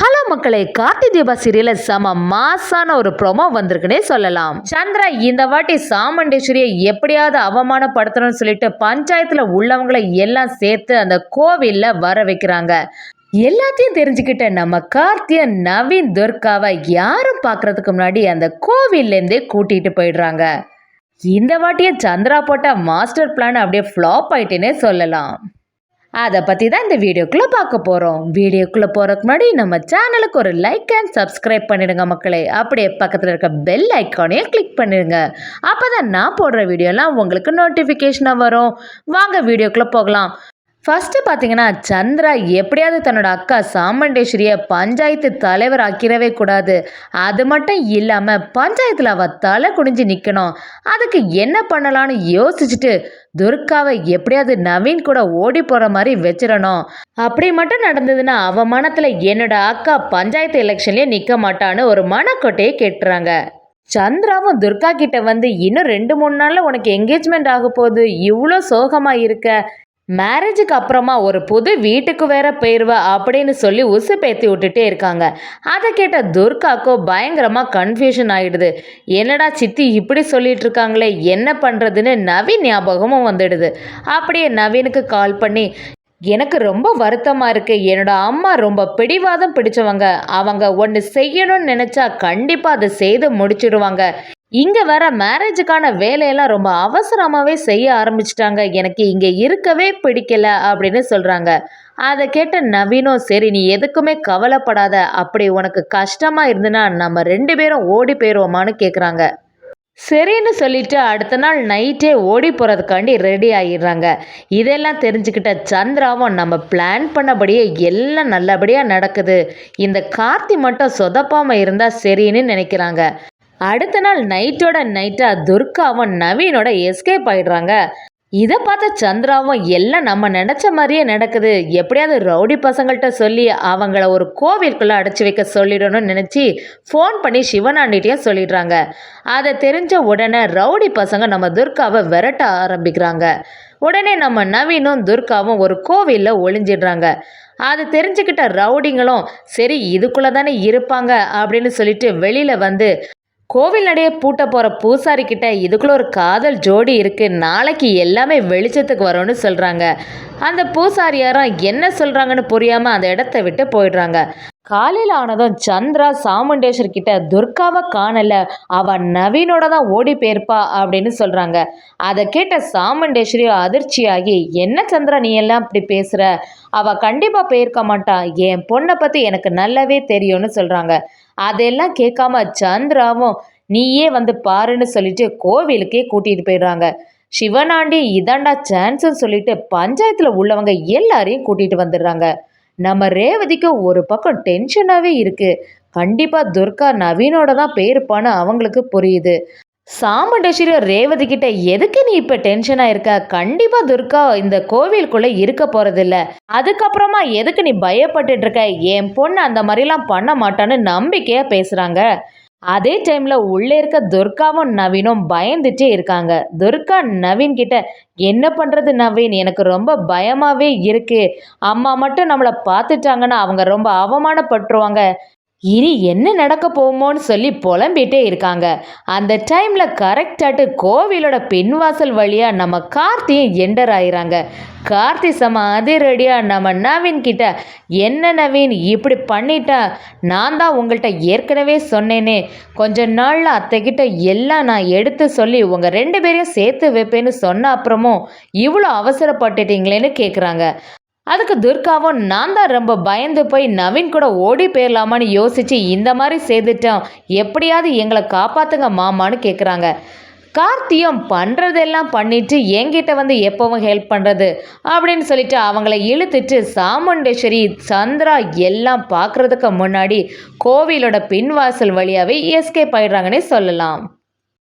Hello மக்களை கார்த்தி தீபா சீரியல செம மாசான ஒரு ப்ரோமோ வந்திருக்குன்னே சொல்லலாம். சந்திரா இந்த வாட்டி சாமண்டேஸ்வரியை எப்படியாவது அவமானப்படுத்தணும்னு சொல்லிட்டு பஞ்சாயத்துல உள்ளவங்களை எல்லாம் சேர்த்து அந்த கோவில்ல வர வைக்கிறாங்க. எல்லாத்தையும் தெரிஞ்சுக்கிட்ட நம்ம கார்த்திய நவீன் துர்காவை யாரும் பார்க்கறதுக்கு முன்னாடி அந்த கோவில்லேருந்தே கூட்டிட்டு போயிடுறாங்க. இந்த வாட்டியும் சந்திரா போட்ட மாஸ்டர் பிளான் அப்படியே ஃப்ளாப் ஆயிட்டேனே சொல்லலாம். அதை பற்றி தான் இந்த வீடியோக்குள்ளே பார்க்க போகிறோம் வீடியோக்குள்ளே போகிறதுக்கு முன்னாடி நம்ம சேனலுக்கு ஒரு லைக் அண்ட் சப்ஸ்கிரைப் பண்ணிடுங்க மக்களே. அப்படியே பக்கத்தில் இருக்க பெல் ஐக்கானையும் கிளிக் பண்ணிடுங்க. அப்போ தான் நான் போடுற வீடியோலாம் உங்களுக்கு நோட்டிஃபிகேஷனாக வரும். வாங்க வீடியோக்குள்ளே போகலாம். ஃபஸ்ட்டு பார்த்தீங்கன்னா சந்திரா எப்படியாவது தன்னோட அக்கா சாமண்டேஸ்வரியை பஞ்சாயத்து தலைவர் ஆக்கிடவே கூடாது. அது மட்டும் இல்லாமல் பஞ்சாயத்தில் அவள் தலை குனிஞ்சு நிற்கணும் அதுக்கு என்ன பண்ணலான்னு யோசிச்சுட்டு துர்காவை எப்படியாவது நவீன் கூட ஓடி போகிற மாதிரி வச்சிடணும். அப்படி மட்டும் நடந்ததுன்னா அவ மனத்தில் என்னோட அக்கா பஞ்சாயத்து எலெக்ஷன்லேயே நிற்க மாட்டான்னு ஒரு மனக்கொட்டையை கேட்டுறாங்க. சந்திராவும் துர்கா கிட்ட வந்து இன்னும் ரெண்டு மூணு நாளில் உனக்கு என்கேஜ்மெண்ட் ஆக போகுது. இவ்வளோ சோகமாக இருக்க. மேரேஜுக்கு அப்புறமா ஒரு புது வீட்டுக்கு வேற போயிடுவ அப்படின்னு சொல்லி உசு பேத்தி விட்டுட்டே இருக்காங்க. அதை கேட்ட துர்காக்கோ பயங்கரமாக கன்ஃபியூஷன் ஆகிடுது என்னடா சித்தி இப்படி சொல்லிட்டு இருக்காங்களே என்ன பண்ணுறதுன்னு நவீன் ஞாபகமும் வந்துடுது. அப்படியே நவீனுக்கு கால் பண்ணி எனக்கு ரொம்ப வருத்தமாக இருக்குது என்னோட அம்மா ரொம்ப பிடிவாதம் பிடிச்சவங்க. அவங்க ஒன்று செய்யணும்னு நினச்சா கண்டிப்பாக அதை செய்து முடிச்சிடுவாங்க. இங்கே வர மேரேஜுக்கான வேலையெல்லாம் ரொம்ப அவசரமாகவே செய்ய ஆரம்பிச்சிட்டாங்க. எனக்கு இங்கே இருக்கவே பிடிக்கல அப்படின்னு சொல்கிறாங்க அதை கேட்ட நவீனும் சரி நீ எதுக்குமே கவலைப்படாத. அப்படி உனக்கு கஷ்டமாக இருந்துன்னா நம்ம ரெண்டு பேரும் ஓடி போயிடுவோமான்னு கேட்குறாங்க சரின்னு சொல்லிட்டு அடுத்த நாள் நைட்டே ஓடி போகிறதுக்காண்டி ரெடி ஆகிடுறாங்க இதெல்லாம் தெரிஞ்சுக்கிட்ட சந்திராவும் நம்ம பிளான் பண்ணபடியே எல்லாம் நல்லபடியாக நடக்குது. இந்த கார்த்தி மட்டும் சொதப்பாமல் இருந்தால் சரின்னு நினைக்கிறாங்க. அடுத்த நாள் நைட்டோட நைட்டாக துர்காவும் நவீனோட எஸ்கேப் ஆயிடுறாங்க. இதை பார்த்த சந்திராவும் எல்லாம் நம்ம நினச்ச மாதிரியே நடக்குது. எப்படியாவது ரவுடி பசங்கள்கிட்ட சொல்லி அவங்கள ஒரு கோவிலுக்குள்ளே அடைச்சி வைக்க சொல்லிடணும்னு நினச்சி ஃபோன் பண்ணி சிவனாண்டிகிட்டே சொல்லிடுறாங்க. அதை தெரிஞ்ச உடனே ரவுடி பசங்க நம்ம துர்காவை விரட்ட ஆரம்பிக்கிறாங்க. உடனே நம்ம நவீனும் துர்காவும் ஒரு கோவிலில் ஒளிஞ்சிடுறாங்க. அது தெரிஞ்சுக்கிட்ட ரவுடிங்களும் சரி இதுக்குள்ளே தானே இருப்பாங்க அப்படின்னு சொல்லிட்டு வெளியில் வந்து கோவில் நடைய பூட்ட போகிற பூசாரி கிட்ட இதுக்குள்ள ஒரு காதல் ஜோடி இருக்குது நாளைக்கு எல்லாமே வெளிச்சத்துக்கு வரும்னு சொல்கிறாங்க அந்த பூசாரியாரும் என்ன சொல்கிறாங்கன்னு புரியாமல் அந்த இடத்த விட்டு போயிடுறாங்க. காலையில் ஆனதும் சந்திரா சாமுண்டேஸ்வர் கிட்ட துர்காவை காணல. அவன் நவீனோட தான் ஓடி போயிருப்பா அப்படின்னு சொல்கிறாங்க அதை கேட்ட சாமுண்டேஸ்வரியும் அதிர்ச்சியாகி என்ன சந்திரா நீ எல்லாம் இப்படி பேசுகிற அவள் கண்டிப்பாக போயிருக்க மாட்டான் என் பொண்ணை பற்றி எனக்கு நல்லாவே தெரியும்னு சொல்கிறாங்க அதெல்லாம் கேட்காம சந்திராவும் நீயே வந்து பாருன்னு சொல்லிட்டு கோவிலுக்கே கூட்டிகிட்டு போயிடுறாங்க. சிவனாண்டி இதாண்டா சான்ஸ்ன்னு சொல்லிட்டு பஞ்சாயத்தில் உள்ளவங்க எல்லாரையும் கூட்டிகிட்டு வந்துடுறாங்க. நம்ம ரேவதிக்கு ஒரு பக்கம் டென்ஷனாகவே இருக்குது கண்டிப்பாக துர்கா நவீனோட தான் பேருப்பான்னு அவங்களுக்கு புரியுது. சாமுண்டேஸ்வரி ரேவதி கிட்ட எதுக்கு நீ இப்போ டென்ஷனா இருக்க? கண்டிப்பாக துர்கா இந்த கோவிலுக்குள்ளே இருக்க போகிறதில்ல அதுக்கப்புறமா எதுக்கு நீ பயப்பட்டுட்டு இருக்க? என் பொண்ணு அந்த மாதிரிலாம் பண்ண மாட்டான்னு நம்பிக்கையாக பேசுகிறாங்க அதே டைமில் உள்ளே இருக்க துர்காவும் நவீனும் பயந்துட்டே இருக்காங்க. துர்கா நவீன் கிட்ட என்ன பண்ணுறது நவீன்? எனக்கு ரொம்ப பயமாகவே இருக்குது அம்மா மட்டும் நம்மளை பார்த்துட்டாங்கன்னா அவங்க ரொம்ப அவமானப்பட்டுருவாங்க. இனி என்ன நடக்க போகுமோன்னு சொல்லி புலம்பிட்டே இருக்காங்க. அந்த டைமில் கரெக்டாட்டு கோவிலோட பின்வாசல் வழியாக நம்ம கார்த்தியும் என்டர் ஆயிறாங்க. கார்த்தி சம அதிரடியாக நம்ம நவீன் கிட்ட என்ன நவீன் இப்படி பண்ணிட்டா? நான் தான் உங்கள்கிட்ட ஏற்கனவே சொன்னேனே. கொஞ்ச நாளில் அத்தைக்கிட்ட எல்லாம் நான் எடுத்து சொல்லி உங்கள் ரெண்டு பேரையும் சேர்த்து வைப்பேன்னு சொன்ன அப்புறமும் இவ்வளோ அவசரப்பட்டுட்டீங்களேன்னு கேட்குறாங்க அதுக்கு துர்காவும் நான் தான் ரொம்ப பயந்து போய் நவீன் கூட ஓடி போயிடலாமான்னு யோசித்து இந்த மாதிரி செய்துட்டோம். எப்படியாவது எங்களை காப்பாற்றுங்க மாமான்னு கேட்குறாங்க கார்த்தியம் பண்ணுறதெல்லாம் பண்ணிட்டு என்கிட்ட வந்து எப்பவும் ஹெல்ப் பண்ணுறது அப்படின்னு சொல்லிட்டு அவங்கள இழுத்துட்டு சாமுண்டேஸ்வரி சந்திரா எல்லாம் பார்க்குறதுக்கு முன்னாடி கோவிலோட பின்வாசல் வழியாகவே எஸ்கேப் ஆயிடுறாங்கன்னே சொல்லலாம்.